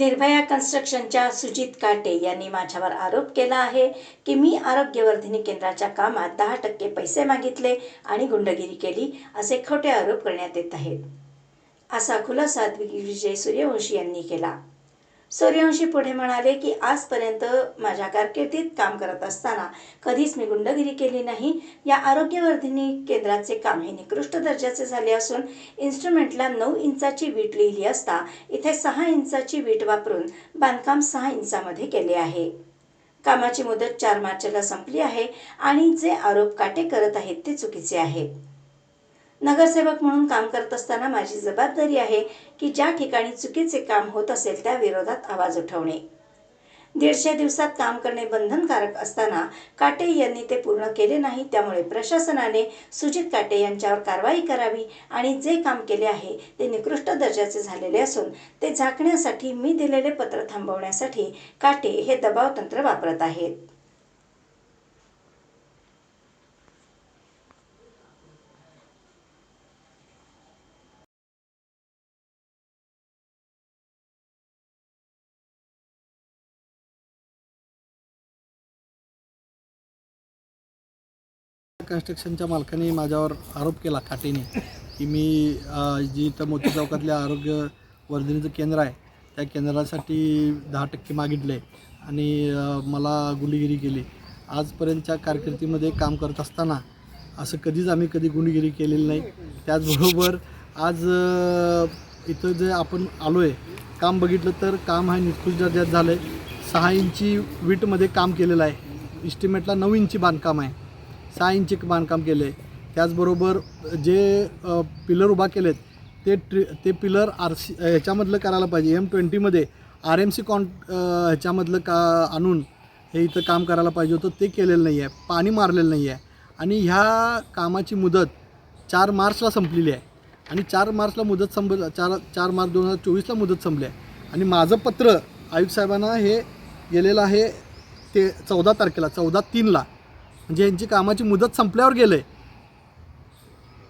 निर्भया कन्स्ट्रक्शनच्या सुजित काटे यांनी माझ्यावर आरोप केला आहे की मी आरोग्यवर्धिनी केंद्राच्या कामात दहा टक्के पैसे मागितले आणि गुंडगिरी केली असे खोटे आरोप करण्यात येत आहेत. असा खुलासा विजय सूर्यवंशी यांनी केला. सूर्यवंशी पुढे म्हणाले की आजपर्यंत माझ्या कारकिर्दीत काम करत असताना कधीच मी गुंडगिरी केली नाही. या आरोग्यवर्धिनी केंद्राचे काम हे निकृष्ट दर्जाचे झाले असून इन्स्ट्रुमेंटला नऊ इंचाची वीट लिहिली असता इथे सहा इंचाची वीट वापरून बांधकाम सहा इंचामध्ये केले आहे. कामाची मुदत चार मार्चला संपली आहे आणि जे आरोप काटे करत आहेत ते चुकीचे आहेत. नगरसेवक म्हणून काम करत असताना माझी जबाबदारी आहे की ज्या ठिकाणी चुकीचे काम होत असेल त्या विरोधात आवाज उठवणे. दीडशे दिवसात काम करणे बंधनकारक असताना काटे यांनी ते पूर्ण केले नाही त्यामुळे प्रशासनाने सुजित काटे यांच्यावर कारवाई करावी आणि जे काम केले आहे ते निकृष्ट दर्जाचे झालेले असून ते झाकण्यासाठी मी दिलेले पत्र थांबवण्यासाठी काटे हे दबाव तंत्र वापरत आहेत. कन्स्ट्रक्शनच्या मालकाने माझ्यावर आरोप केला काटेने की मी जी इथं मोती चौकातल्या आरोग्य वर्धनीचं केंद्र आहे त्या केंद्रासाठी दहा टक्के मागितले आणि मला गुंडगिरी केली. आजपर्यंतच्या कारकिर्दीमध्ये काम करत असताना असं कधीच आम्ही कधी गुंडगिरी केलेली नाही. त्याचबरोबर आज इथं जे आपण आलो आहे काम बघितलं तर काम हा निकृष्ट दर्जात झालं आहे सहा इंची वीटमध्ये काम केलेलं आहे. इस्टिमेटला नऊ इंची बांधकाम आहे. सहा इंची बांधकाम केले आहे त्याचबरोबर जे पिलर उभा केलेत ते ट्रि ते पिलर आर सी ह्याच्यामधलं करायला पाहिजे. एम ट्वेंटीमध्ये आर एम सी कॉन ह्याच्यामधलं का आणून हे इथं काम करायला पाहिजे होतं. ते केलेलं नाही आहे पाणी मारलेलं नाही आहे आणि ह्या कामाची मुदत चार मार्चला संपलेली आहे. आणि चार मार्चला मुदत संप चार चार मार्च दोन हजार चोवीसला मुदत संपली आहे. आणि माझं पत्र आयुक्त साहेबांना हे गेलेलं आहे ते चौदा तारखेला चौदा तीनला. म्हणजे यांची कामाची मुदत संपल्यावर गेलं आहे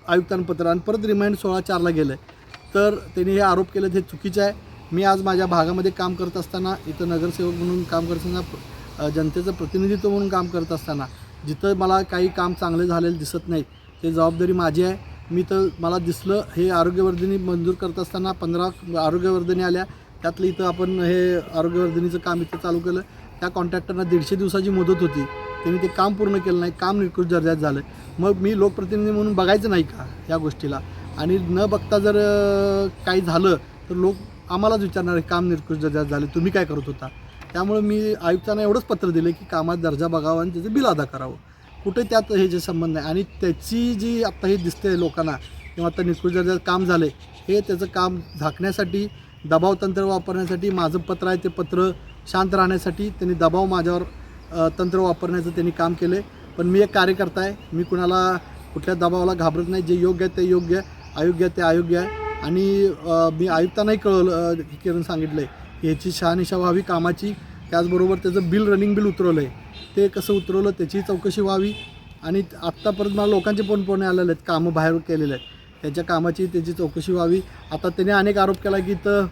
आयुक्तांपत्र आणि परत रिमाइंड सोळा चारला गेलं आहे तर त्यांनी हे आरोप केले हे चुकीचं आहे. मी आज माझ्या भागामध्ये काम करत असताना इथं नगरसेवक म्हणून काम करत असताना जनतेचं प्रतिनिधित्व म्हणून काम करत असताना जिथं मला काही काम चांगले झालेलं दिसत नाही ते जबाबदारी माझी आहे. मी तर मला दिसलं हे आरोग्यवर्धिनी मंजूर करत असताना पंधरा आरोग्यवर्धिनी आल्या. त्यातलं इथं आपण हे आरोग्यवर्धिनीचं काम इथं चालू केलं. त्या कॉन्ट्रॅक्टरना दीडशे दिवसाची मुदत होती. त्यांनी ते काम पूर्ण केलं नाही काम निकृष्ट दर्जात झालं. मग मी लोकप्रतिनिधी म्हणून बघायचं नाही का या गोष्टीला? आणि न बघता जर काही झालं तर लोक आम्हालाच विचारणार आहे, काम निकृष्ट दर्जात झाले तुम्ही काय करत होता? त्यामुळे मी आयुक्तांना एवढंच पत्र दिलं की कामात दर्जा बघावा आणि त्याचं बिल अदा करावं. कुठे त्यात हे जे संबंध आहे? आणि त्याची जी आत्ता हे दिसते लोकांना किंवा आता निकृष्ट दर्जात काम झालं हे त्याचं काम झाकण्यासाठी दबाव तंत्र वापरण्यासाठी माझं पत्र आहे ते पत्र शांत राहण्यासाठी त्यांनी दबाव माझ्यावर तंत्र वापरण्याचं त्यांनी काम केलं. आहे पण मी एक कार्यकर्ता आहे. मी कुणाला कुठल्या दबावाला घाबरत नाही. जे योग्य आहे ते योग्य आहे. अयोग्य आहे ते अयोग्य आहे. आणि मी आयुक्तांनाही कळवलं किरण सांगितलं आहे की ह्याची शहानिशा व्हावी कामाची. त्याचबरोबर त्याचं बिल रनिंग बिल उतरवलं आहे ते कसं उतरवलं त्याची चौकशी व्हावी. आणि आत्तापर्यंत मला लोकांचे पण पोहणे आलेले आहेत. कामं बाहेर केलेले आहेत. त्याच्या कामाची त्याची चौकशी व्हावी. आता त्याने अनेक आरोप केला की इथं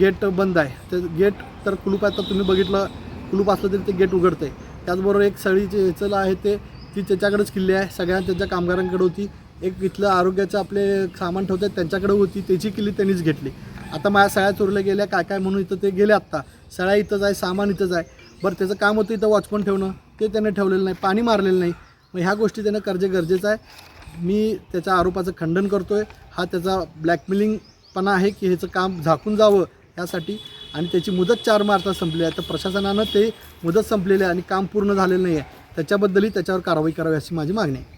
गेट बंद आहे. तर गेट तर कुलूप आहे तर तुम्ही बघितलं कुलूप असलं तरी ते गेट उघडतं आहे त्याचबरोबर एक सळीचे चला आहे ते ती त्याच्याकडेच किल्ली आहे. सगळ्या त्याच्या कामगारांकडे होती. एक इथलं आरोग्याचं आपले सामान ठेवतात त्यांच्याकडे होती. त्याची किल्ली त्यांनीच घेतली. आता माझ्या सळ्या चोरल्या गेल्या काय काय म्हणून इथं ते गेले आत्ता. सळ्या इथंच आहे सामान इथंच आहे बरं त्याचं काम होतं इथं वॉचमन ठेवणं. ते त्याने ठेवलेलं नाही पाणी मारलेलं नाही. मग ह्या गोष्टी त्यानं कर्जे गरजेचं आहे. मी त्याच्या आरोपाचं खंडन करतो आहे हा त्याचा ब्लॅकमेलिंगपणा आहे की ह्याचं काम झाकून जावं यासाठी आणि त्याची मुदत चार मार्चला संपली आहे. तर प्रशासनानं ते मुदत संपलेली आहे आणि काम पूर्ण झालेलं नाही आहे. त्याच्याबद्दलही त्याच्यावर कारवाई करावी अशी माझी मागणी आहे.